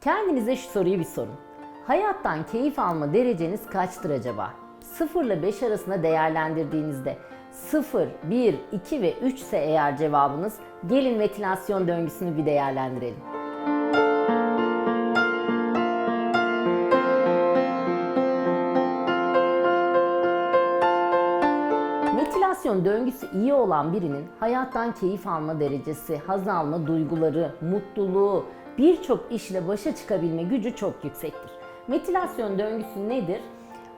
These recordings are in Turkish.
Kendinize şu soruyu bir sorun. Hayattan keyif alma dereceniz kaçtır acaba? 0 ile 5 arasında değerlendirdiğinizde 0, 1, 2 ve 3 ise eğer cevabınız gelin ventilasyon döngüsünü bir değerlendirelim. Metilasyon döngüsü iyi olan birinin hayattan keyif alma derecesi, haz alma duyguları, mutluluğu, birçok işle başa çıkabilme gücü çok yüksektir. Metilasyon döngüsü nedir?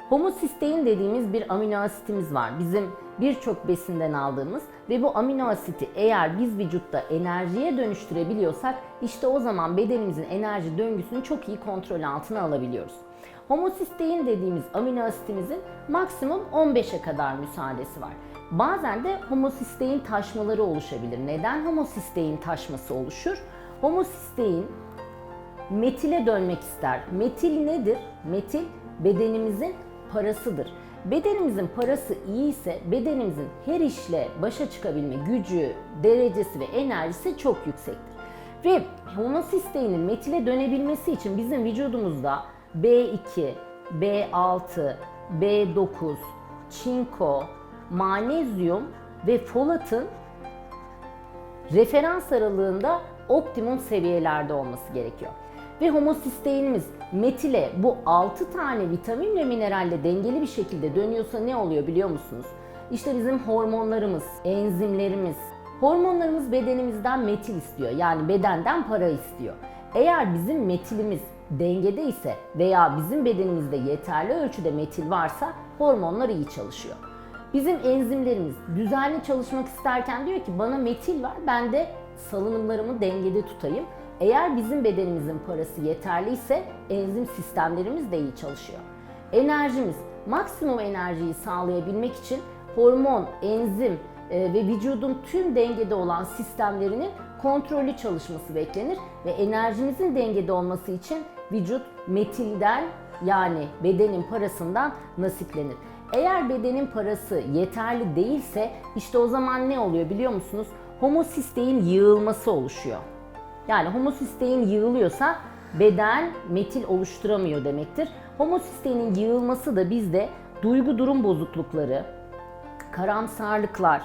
Homosistein dediğimiz bir amino asitimiz var. Bizim birçok besinden aldığımız ve bu amino asiti eğer biz vücutta enerjiye dönüştürebiliyorsak işte o zaman bedenimizin enerji döngüsünü çok iyi kontrol altına alabiliyoruz. Homosistein dediğimiz amino asitimizin maksimum 15'e kadar müsaadesi var. Bazen de homosistein taşmaları oluşabilir. Neden homosistein taşması oluşur? Homosistein metile dönmek ister. Metil nedir? Metil bedenimizin parasıdır. Bedenimizin parası iyi ise bedenimizin her işle başa çıkabilme gücü, derecesi ve enerjisi çok yüksektir. Ve homosisteinin metile dönebilmesi için bizim vücudumuzda B2, B6, B9, çinko, manezyum ve folatın referans aralığında optimum seviyelerde olması gerekiyor. Ve homosisteinimiz metile bu 6 tane vitamin ve mineralle dengeli bir şekilde dönüyorsa ne oluyor biliyor musunuz? İşte bizim hormonlarımız, enzimlerimiz, hormonlarımız bedenimizden metil istiyor. Yani bedenden para istiyor. Eğer bizim metilimiz dengede ise veya bizim bedenimizde yeterli ölçüde metil varsa hormonlar iyi çalışıyor. Bizim enzimlerimiz düzenli çalışmak isterken diyor ki bana metil var ben de salınımlarımı dengede tutayım. Eğer bizim bedenimizin parası yeterliyse enzim sistemlerimiz de iyi çalışıyor. Enerjimiz, maksimum enerjiyi sağlayabilmek için hormon, enzim e, ve vücudun tüm dengede olan sistemlerinin kontrollü çalışması beklenir ve enerjimizin dengede olması için vücut metilden yani bedenin parasından nasiplenir. Eğer bedenin parası yeterli değilse işte o zaman ne oluyor biliyor musunuz? Homosistein yığılması oluşuyor. Yani homosistein yığılıyorsa beden metil oluşturamıyor demektir. Homosisteinin yığılması da bizde duygu durum bozuklukları, karamsarlıklar,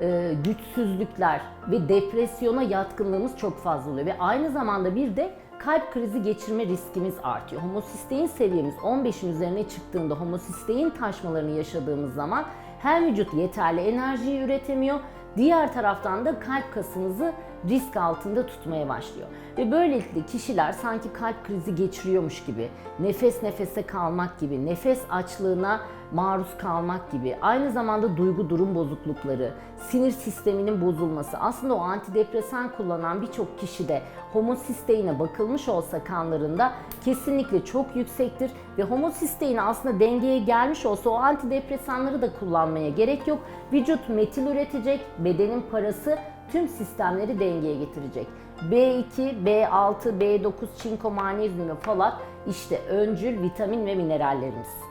e, güçsüzlükler ve depresyona yatkınlığımız çok fazla oluyor. Ve aynı zamanda bir de kalp krizi geçirme riskimiz artıyor. Homosistein seviyemiz 15'in üzerine çıktığında homosistein taşmalarını yaşadığımız zaman hem vücut yeterli enerjiyi üretemiyor, diğer taraftan da kalp kasımızı risk altında tutmaya başlıyor. Ve böylelikle kişiler sanki kalp krizi geçiriyormuş gibi, nefes nefese kalmak gibi, nefes açlığına maruz kalmak gibi, aynı zamanda duygu durum bozuklukları, sinir sisteminin bozulması, aslında o antidepresan kullanan birçok kişide homosisteine bakılmış olsa kanlarında kesinlikle çok yüksektir ve homosisteine aslında dengeye gelmiş olsa o antidepresanları da kullanmaya gerek yok. Vücut metil üretecek, bedenin parası tüm sistemleri dengeye getirecek. B2, B6, B9, çinko, magnezyum ve folat işte öncül vitamin ve minerallerimiz.